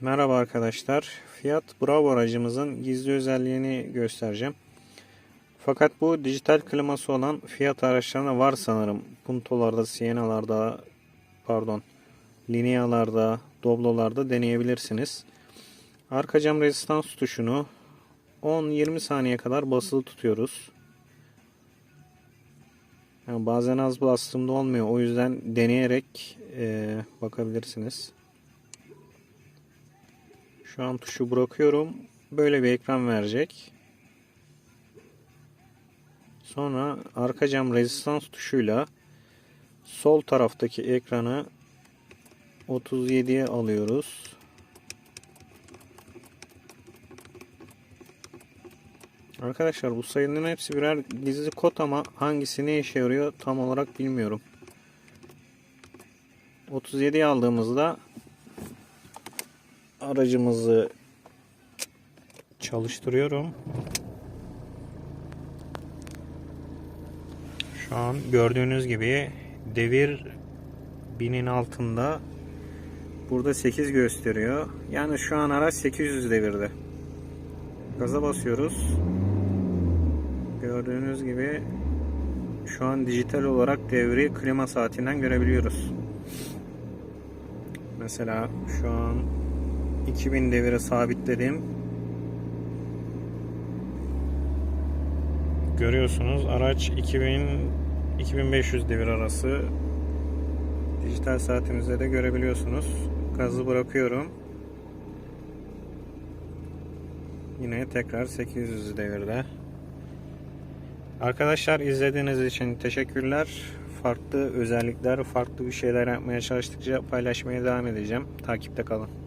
Merhaba arkadaşlar. Fiat Bravo aracımızın gizli özelliğini göstereceğim. Fakat bu dijital kliması olan Fiat araçlarına var sanırım. Puntolarda, Siena'larda, pardon, Linea'larda, Doblo'larda deneyebilirsiniz. Arka cam rezistans tuşunu 10-20 saniye kadar basılı tutuyoruz. Yani bazen az bastığımda olmuyor. O yüzden deneyerek eee, bakabilirsiniz. Şu an tuşu bırakıyorum. Böyle bir ekran verecek. Sonra arka cam rezistans tuşuyla sol taraftaki ekranı 37'ye alıyoruz. Arkadaşlar bu sayıların hepsi birer gizli kod ama hangisi ne işe yarıyor tam olarak bilmiyorum. 37'ye aldığımızda aracımızı çalıştırıyorum. Şu an gördüğünüz gibi devir binin altında. Burada 8 gösteriyor. Yani şu an araç 800 devirde. Gaza basıyoruz. Gördüğünüz gibi şu an dijital olarak devri klima saatinden görebiliyoruz. Mesela şu an 2000 devire sabitledim. Görüyorsunuz araç 2000 2500 devir arası. Dijital saatimizde de görebiliyorsunuz. Gazı bırakıyorum. Yine tekrar 800 devirde. Arkadaşlar izlediğiniz için teşekkürler. Farklı özellikler, farklı bir şeyler yapmaya çalıştıkça paylaşmaya devam edeceğim. Takipte kalın.